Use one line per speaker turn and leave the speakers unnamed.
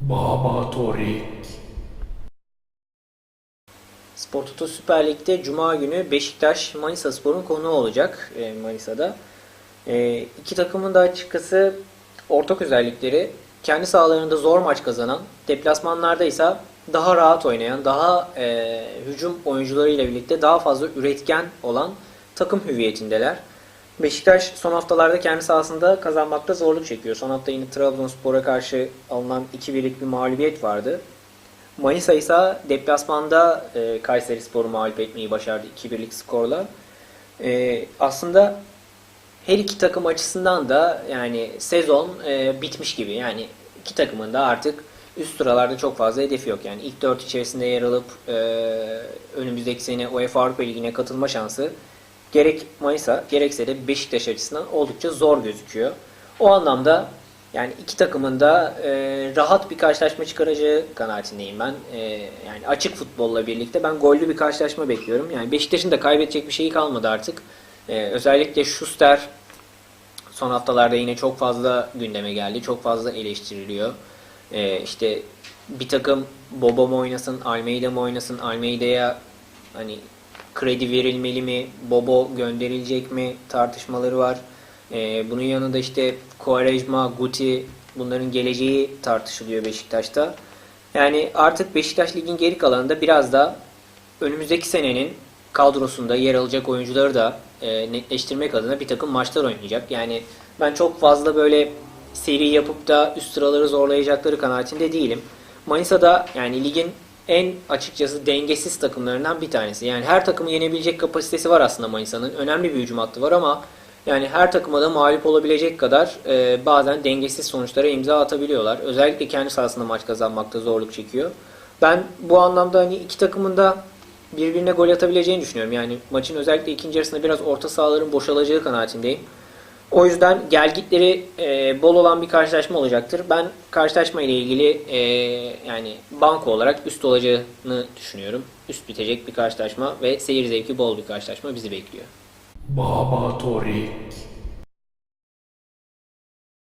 Baba Torik.
Spor Toto Süper Lig'de Cuma günü Beşiktaş Manisa Spor'un konuğu olacak e, Manisa'da. E, iki takımın da açıkçası ortak özellikleri kendi sahalarında zor maç kazanan, deplasmanlarda ise daha rahat oynayan, daha e, hücum oyuncularıyla birlikte daha fazla üretken olan takım hüviyetindeler. Beşiktaş son haftalarda kendi sahasında kazanmakta zorluk çekiyor. Son hafta yine Trabzonspor'a karşı alınan 2-1'lik bir mağlubiyet vardı. Manisa ise deplasmanda e, Kayseri Spor'u mağlup etmeyi başardı 2-1'lik skorla. E, aslında her iki takım açısından da yani sezon e, bitmiş gibi. Yani iki takımın da artık üst sıralarda çok fazla hedefi yok. Yani ilk dört içerisinde yer alıp e, önümüzdeki sene UEFA Avrupa Ligi'ne katılma şansı gerek Manisa gerekse de Beşiktaş açısından oldukça zor gözüküyor. O anlamda yani iki takımın da e, rahat bir karşılaşma çıkaracağı kanaatindeyim ben. E, yani açık futbolla birlikte ben gollü bir karşılaşma bekliyorum. Yani Beşiktaş'ın da kaybedecek bir şeyi kalmadı artık. E, özellikle Schuster son haftalarda yine çok fazla gündeme geldi. Çok fazla eleştiriliyor. E, işte bir takım Bobo mu oynasın, Almeida mı oynasın, Almeida'ya hani kredi verilmeli mi, Bobo gönderilecek mi tartışmaları var. Ee, bunun yanında işte Quaresma, Guti bunların geleceği tartışılıyor Beşiktaş'ta. Yani artık Beşiktaş ligin geri kalanında biraz da önümüzdeki senenin kadrosunda yer alacak oyuncuları da e, netleştirmek adına bir takım maçlar oynayacak. Yani ben çok fazla böyle seri yapıp da üst sıraları zorlayacakları kanaatinde değilim. Manisa'da yani ligin en açıkçası dengesiz takımlarından bir tanesi. Yani her takımı yenebilecek kapasitesi var aslında Manisa'nın. Önemli bir hücum hattı var ama yani her takıma da mağlup olabilecek kadar e, bazen dengesiz sonuçlara imza atabiliyorlar. Özellikle kendi sahasında maç kazanmakta zorluk çekiyor. Ben bu anlamda hani iki takımın da birbirine gol atabileceğini düşünüyorum. Yani maçın özellikle ikinci yarısında biraz orta sahaların boşalacağı kanaatindeyim. O yüzden gelgitleri e, bol olan bir karşılaşma olacaktır. Ben karşılaşma ile ilgili e, yani banko olarak üst olacağını düşünüyorum. Üst bitecek bir karşılaşma ve seyir zevki bol bir karşılaşma bizi bekliyor.
Baba Torik.